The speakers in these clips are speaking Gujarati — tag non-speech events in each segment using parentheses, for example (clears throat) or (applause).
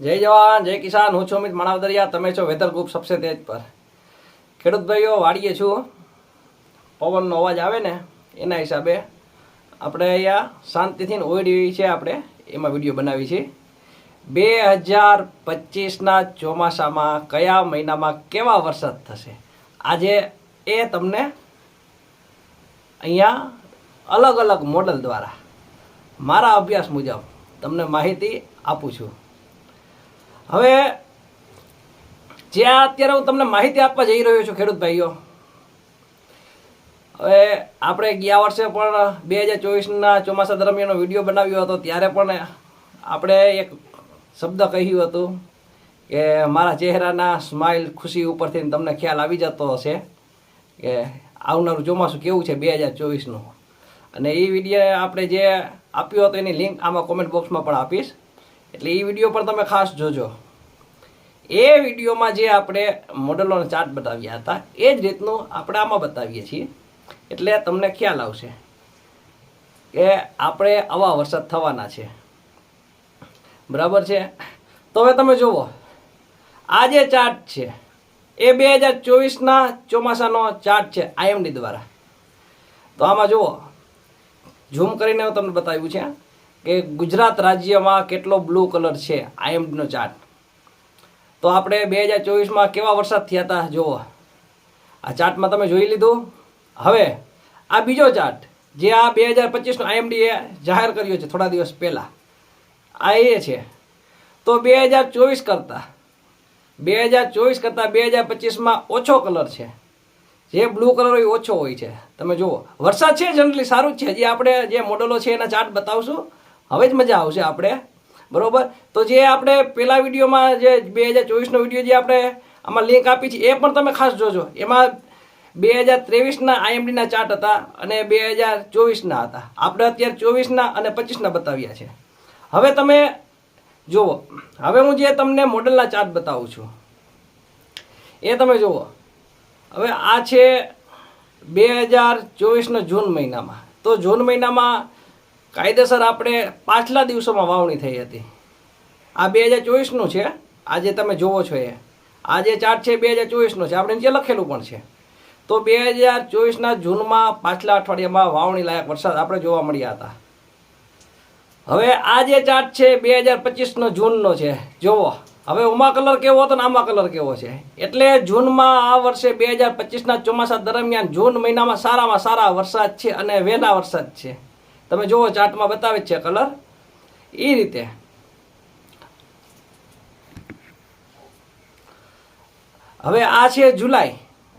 જય જવાન, જય કિસાન. હું છું અમિત માણાવદરિયા. તમે છો વેધર ગ્રુપ સબસે તેજ પર. ખેડૂત ભાઈઓ, વાડીએ છું. પવનનો અવાજ આવે ને, એના હિસાબે આપણે અહીંયા શાંતિથી ઓઈડી છે આપણે, એમાં વીડિયો બનાવી છે. બે હજાર પચીસના ચોમાસામાં કયા મહિનામાં કેવા વરસાદ થશે? આજે એ તમને અહીંયા અલગ અલગ મોડલ દ્વારા, મારા અભ્યાસ મુજબ તમને માહિતી આપું છું. હવે, જે અત્યારે હું તમને માહિતી આપવા જઈ રહ્યો છું ખેડૂત ભાઈઓ, હવે આપણે ગયા વર્ષે પણ બે હજાર ચોવીસના ચોમાસા દરમિયાનો વીડિયો બનાવ્યો હતો, ત્યારે પણ આપણે એક શબ્દ કહ્યું હતું કે મારા ચહેરાના સ્માઇલ ખુશી ઉપરથી તમને ખ્યાલ આવી જતો હશે કે આવનારું ચોમાસું કેવું છે બે હજાર ચોવીસનું. અને એ વીડિયો આપણે જે આપ્યો હતો એની લિંક આમાં કોમેન્ટ બોક્સમાં પણ આપીશ. એટલે એ વીડિયો પણ તમે ખાસ જોજો. એ વિડીયોમાં જે આપણે મોડલોનો ચાર્ટ બતાવ્યા હતા, એ જ રીતનું આપણે આમાં બતાવીએ છીએ. એટલે તમને ખ્યાલ આવશે કે આપણે આવા વરસાદ થવાના છે. બરાબર છે? તો હવે તમે જુઓ આ જે ચાર્ટ છે, એ બે હજાર ચોવીસના ચોમાસાનો ચાર્ટ છે આઈએમડી દ્વારા. તો આમાં જુઓ. ઝૂમ કરીને હું તમને બતાવ્યું છે કે ગુજરાત રાજ્યમાં કેટલો બ્લુ કલર છે આઈએમડીનો ચાર્ટ તો આપણે બે હજાર ચોવીસમાં કેવા વરસાદ થયા હતા, જુઓ. આ ચાર્ટમાં તમે જોઈ લીધું. હવે, આ બીજો ચાર્ટ, જે આ બે હજાર પચીસનો આઈએમડીએ જાહેર કર્યો છે થોડા દિવસ પહેલાં. આ એ છે. તો બે હજાર ચોવીસ કરતાં, બે હજાર ચોવીસ કરતાં બે હજાર પચીસમાં ઓછો કલર છે. જે બ્લુ કલર હોય ઓછો હોય છે. તમે જુઓ. વરસાદ છે જનરલી સારું જ છે. જે આપણે જે મોડલો છે એના ચાર્ટ બતાવશું. હવે જ મજા આવશે આપણે. બરાબર? તો જે આપણે પેલા વિડીયોમાં જે બે હજાર ચોવીસનો વીડિયો જે આપણે આમાં લિંક આપી છે, એ પણ તમે ખાસ જોજો. એમાં બે હજાર ત્રેવીસના આઈએમડીના ચાર્ટ હતા અને બે હજાર ચોવીસના હતા. આપણે અત્યારે ચોવીસના અને પચીસના બતાવ્યા છે. હવે તમે જુઓ. હવે હું જે તમને મોડલના ચાર્ટ બતાવું છું. એ તમે જુઓ. હવે આ છે બે હજાર ચોવીસના જૂન મહિનામાં. તો જૂન મહિનામાં કાયદેસર આપણે પાછલા દિવસોમાં વાવણી થઈ હતી. આ બે હજાર ચોવીસનું છે. આજે તમે જોવો છો એ. આ જે ચાર્ટ છે બે હજાર ચોવીસનો છે. આપણે નીચે લખેલું પણ છે. તો બે હજાર ચોવીસના જૂનમાં પાછલા અઠવાડિયામાં વાવણી લાયક વરસાદ આપણે જોવા મળ્યા હતા. હવે આ જે ચાર્ટ છે બે હજાર પચીસનો જૂનનો છે. જોવો. હવે ઉમા કલર કેવો હતો ને આમાં કલર કેવો છે? એટલે જૂનમાં આ વર્ષે બે હજાર પચીસના ચોમાસા દરમિયાન જૂન મહિનામાં સારામાં સારા વરસાદ છે અને વહેલા વરસાદ છે. તમે જુઓ ચાર્ટમાં બતાવે છે કલર. એ રીતે. હવે આ છે જુલાઈ.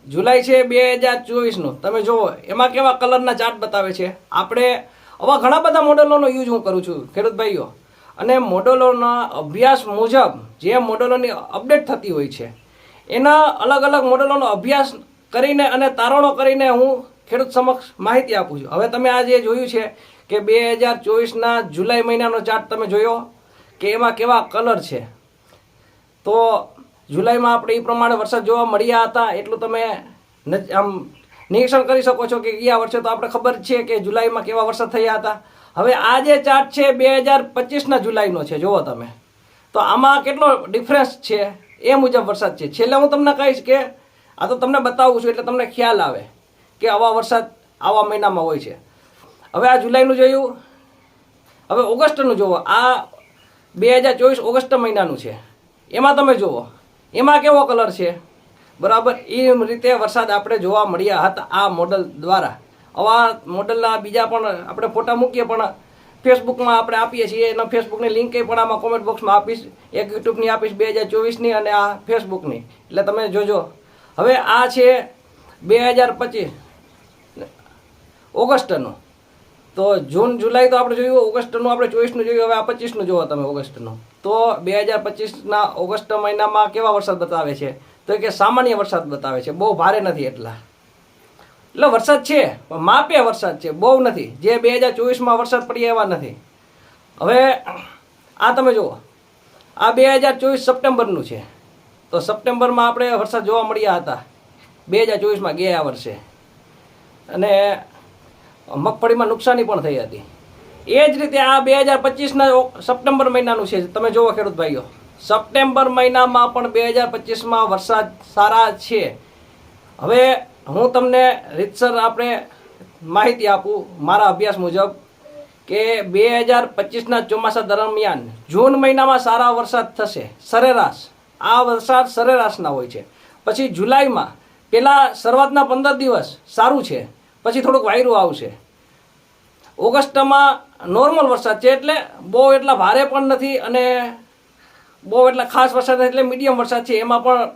જુલાઈ છે બે હજાર ચોવીસનું. તમે જુઓ, એમાં કેવા કલરના ચાર્ટ બતાવે છે? આપણે આવા ઘણા બધા મોડેલોનો યુઝ હું કરું છું, ખેડૂત ભાઈઓ. અને મોડલોના અભ્યાસ મુજબ જે મોડેલોની અપડેટ થતી હોય છે, એના અલગ અલગ મોડેલોનો અભ્યાસ કરીને અને તારણો કરીને હું ખેડૂત સમક્ષ માહિતી આપું છું. હવે તમે આ જે જોયું છે કે બે હજાર ચોવીસના જુલાઈ મહિનાનો ચાર્ટ તમે જોયો કે એમાં કેવા કલર છે? તો જુલાઈમાં આપણે એ પ્રમાણે વરસાદ જોવા મળ્યા હતા એટલું તમે આમ નિરીક્ષણ કરી શકો છો કે ગયા વર્ષે તો આપણે ખબર છે કે જુલાઈમાં કેવા વરસાદ થયા હતા. હવે આ જે ચાર્ટ છે બે હજાર પચીસના જુલાઈનો છે, જુઓ તમે. તો આમાં કેટલો ડિફરન્સ છે એ મુજબ વરસાદ છે. છેલ્લે હું તમને કહીશ કે આ તો તમને બતાવું છું એટલે તમને ખ્યાલ આવે કે આવા વરસાદ આવા મહિનામાં હોય છે. હવે આ જુલાઈનું જોયું હવે ઓગસ્ટનું જુઓ આ બે હજાર ચોવીસ ઓગસ્ટ મહિનાનું છે. એમાં તમે જુઓ એમાં કેવો કલર છે? બરાબર એ રીતે વરસાદ આપણે જોવા મળ્યા હતા આ મોડલ દ્વારા. આવા મોડલના બીજા પણ આપણે ફોટા મૂકીએ, પણ ફેસબુકમાં આપણે આપીએ છીએ, એના ફેસબુકની લિંક પણ આમાં કોમેન્ટ બોક્સમાં આપીશ. એક યુટ્યુબની આપીશ, બે હજાર ચોવીસની અને આ ફેસબુકની. એટલે તમે જોજો. હવે આ છે બે હજાર પચીસ ઓગસ્ટનું. તો જૂન, જુલાઈ તો આપણે જોયું, ઓગસ્ટનું આપણે ચોવીસનું જોયું, હવે આ પચીસનું જોવો તમે ઓગસ્ટનું. તો બે હજાર પચીસના ઓગસ્ટ મહિનામાં કેવા વરસાદ બતાવે છે? તો કે સામાન્ય વરસાદ બતાવે છે, બહુ ભારે નથી એટલા. એટલે વરસાદ છે, પણ માપે વરસાદ છે, બહુ નથી. જે બે હજાર ચોવીસમાં વરસાદ પડી એવા નથી. હવે આ તમે જુઓ, આ બે હજાર ચોવીસ સપ્ટેમ્બરનું છે. તો સપ્ટેમ્બરમાં આપણે વરસાદ જોવા મળ્યા હતા. બે હજાર ચોવીસમાં ગયા વર્ષે. અને મગફળીમાં નુકસાની પણ થઈ હતી. એ જ રીતે આ બે હજાર પચીસના સપ્ટેમ્બર મહિનાનું છે. તમે જુઓ ખેડૂત ભાઈઓ સપ્ટેમ્બર મહિનામાં પણ બે હજાર પચીસમાં વરસાદ સારા છે. હવે હું તમને રીતસર આપણે માહિતી આપું મારા અભ્યાસ મુજબ કે બે હજાર પચીસના ચોમાસા દરમિયાન જૂન મહિનામાં સારા વરસાદ થશે, સરેરાશ. આ વરસાદ સરેરાશના હોય છે. પછી જુલાઈમાં પહેલાં શરૂઆતના પંદર દિવસ સારું છે. પછી થોડુંક વાયરું આવશે. ઓગસ્ટમાં નોર્મલ વરસાદ છે એટલે બહુ એટલા ભારે પણ નથી અને બહુ એટલા ખાસ વરસાદ નથી એટલે મીડિયમ વરસાદ છે. એમાં પણ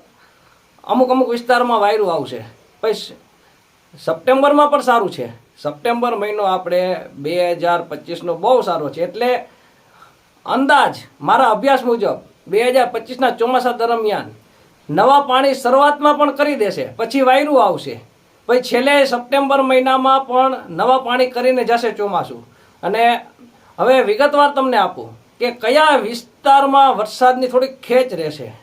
અમુક અમુક વિસ્તારમાં વાયરું આવશે. પછી સપ્ટેમ્બરમાં પણ સારું છે. સપ્ટેમ્બર મહિનો આપણે બે હજાર પચીસનો બહુ સારો છે. એટલે અંદાજ મારા અભ્યાસ મુજબ બે હજાર પચીસના ચોમાસા દરમિયાન નવા પાણી શરૂઆતમાં પણ કરી દેશે. પછી વાયરું આવશે. પછી છેલ્લે સપ્ટેમ્બર મહિનામાં પણ નવા પાણી કરીને જશે ચોમાસું. અને હવે વિગતવાર તમને આપું કે કયા વિસ્તારમાં વરસાદની થોડીક ખેંચ રહેશે.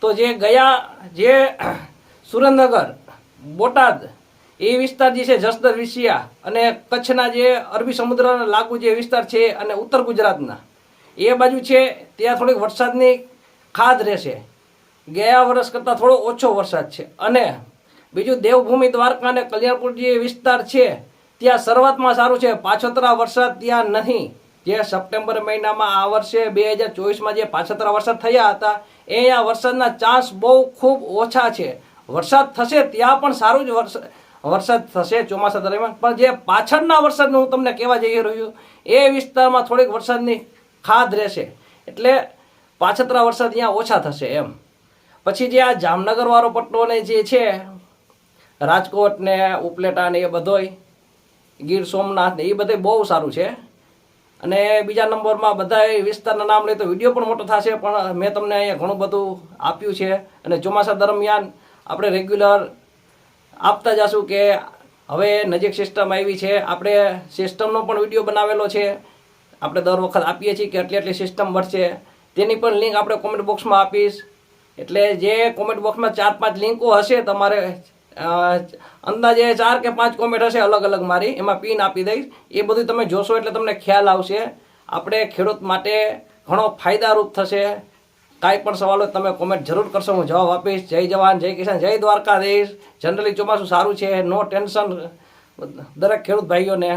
તો જે ગયા, જે (clears throat) સુરેન્દ્રનગર, બોટાદ, એ વિસ્તાર જે છે જસદર વિસિયા અને કચ્છના જે અરબી સમુદ્રના લાગુ જે વિસ્તાર છે અને ઉત્તર ગુજરાતના, એ બાજુ છે, ત્યાં થોડીક વરસાદની ખાદ રહેશે. ગયા વર્ષ કરતાં થોડો ઓછો વરસાદ છે. અને બીજું દેવભૂમિ દ્વારકા અને કલ્યાણપુર જે વિસ્તાર છે, ત્યાં શરૂઆતમાં સારું છે, પાછોતરા વરસાદ ત્યાં નહીં. જે સપ્ટેમ્બર મહિનામાં આ વર્ષે બે હજાર ચોવીસમાં જે પાછોતરા વરસાદ થયા હતા, એ અહીંયા વરસાદના ચાન્સ બહુ ખૂબ ઓછા છે. વરસાદ થશે ત્યાં પણ સારું જ વરસાદ થશે ચોમાસા દરમિયાન. પણ જે પાછળના વરસાદનું હું તમને કહેવા જઈ રહ્યો, એ વિસ્તારમાં થોડીક વરસાદની ખાધ રહેશે. એટલે પાછતરા વરસાદ અહીંયા ઓછા થશે એમ. પછી જે આ જામનગરવાળો પટ્ટો ને જે છે રાજકોટ ને ઉપલેટા ને એ બધોય, ગીર સોમનાથ ને એ બધે બહુ સારું છે. અને બીજા નંબરમાં બધા વિસ્તારના નામ લે તો વીડિયો પણ મોટો થશે, પણ મેં તમને અહીંયા ઘણું બધું આપ્યું છે. અને ચોમાસા દરમિયાન આપણે રેગ્યુલર આપતા જશું કે હવે નજીક સિસ્ટમ આવી છે. આપણે સિસ્ટમનો પણ વીડિયો બનાવેલો છે. આપણે દર વખત આપીએ છીએ કે આટલી આટલી સિસ્ટમ મળશે. તેની પણ લિંક આપણે કોમેન્ટ બોક્સમાં આપીશ. એટલે જે કોમેન્ટ બોક્સમાં ચાર પાંચ લિંકો હશે તમારે અંદાજે ચાર કે પાંચ કોમેન્ટ હશે અલગ અલગ મારી, એમાં પિન આપી દઈશ. એ બધું તમે જોશો એટલે તમને ખ્યાલ આવશે. આપણે ખેડૂત માટે ઘણો ફાયદારૂપ થશે. કાંઈ પણ સવાલો તમે કોમેન્ટ જરૂર કરશો, હું જવાબ આપીશ. જય જવાન, જય કિસાન, જય દ્વારકાધીશ. જનરલી ચોમાસું સારું છે નો ટેન્શન દરેક ખેડૂત ભાઈઓને